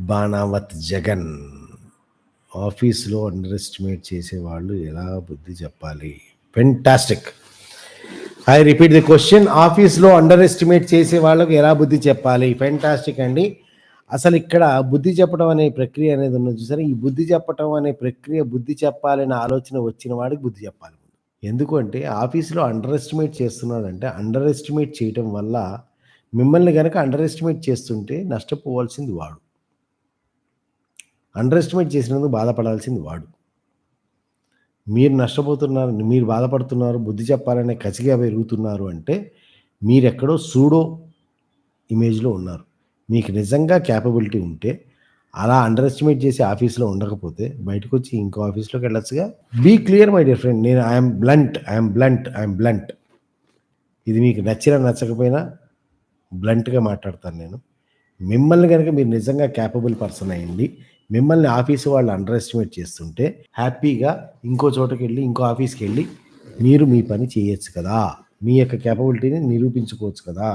బాణావత్ జగన్. ఆఫీస్లో under estimate చేసేవాళ్ళు ఎలా బుద్ధి చెప్పాలి? Fantastic I repeat the question ఆఫీస్లో అండర్ ఎస్టిమేట్ చేసే వాళ్ళకు ఎలా బుద్ధి చెప్పాలి? ఫెంటాస్టిక్ అండి. అసలు ఇక్కడ బుద్ధి చెప్పడం అనే ప్రక్రియ అనేది ఉన్నది చూసారా? ఈ బుద్ధి చెప్పడం అనే ప్రక్రియ బుద్ధి చెప్పాలనే ఆలోచన వచ్చిన వాడికి బుద్ధి చెప్పాలి. ఎందుకంటే ఆఫీస్లో అండర్ ఎస్టిమేట్ చేస్తున్నాడంటే అండర్ ఎస్టిమేట్ చేయటం వల్ల మిమ్మల్ని కనుక అండర్ ఎస్టిమేట్ చేస్తుంటే నష్టపోవాల్సింది వాడు. అండర్ ఎస్టిమేట్ చేసినందుకు బాధపడాల్సింది వాడు. మీరు నష్టపోతున్నారు మీరు బాధపడుతున్నారు బుద్ధి చెప్పాలనే కసిగా పెరుగుతున్నారు అంటే మీరెక్కడో సూడో ఇమేజ్లో ఉన్నారు. మీకు నిజంగా క్యాపబిలిటీ ఉంటే అలా అండర్ ఎస్టిమేట్ చేసి ఆఫీస్లో ఉండకపోతే బయటకు వచ్చి ఇంకో ఆఫీస్లోకి వెళ్ళొచ్చుగా? Be clear my dear friend నేను I'm blunt I'm blunt I'm blunt ఇది మీకు నచ్చినా నచ్చకపోయినా బ్లంట్గా మాట్లాడతాను నేను. మిమ్మల్ని కనుక మీరు నిజంగా క్యాపబుల్ పర్సన్ అయ్యండి మిమ్మల్ని ఆఫీసు వాళ్ళు అండర్ ఎస్టిమేట్ చేస్తుంటే హ్యాపీగా ఇంకో చోటకి వెళ్ళి ఇంకో ఆఫీస్కి వెళ్ళి మీరు మీ పని చేయొచ్చు కదా. మీ యొక్క కెపబిలిటీని నిరూపించుకోవచ్చు కదా.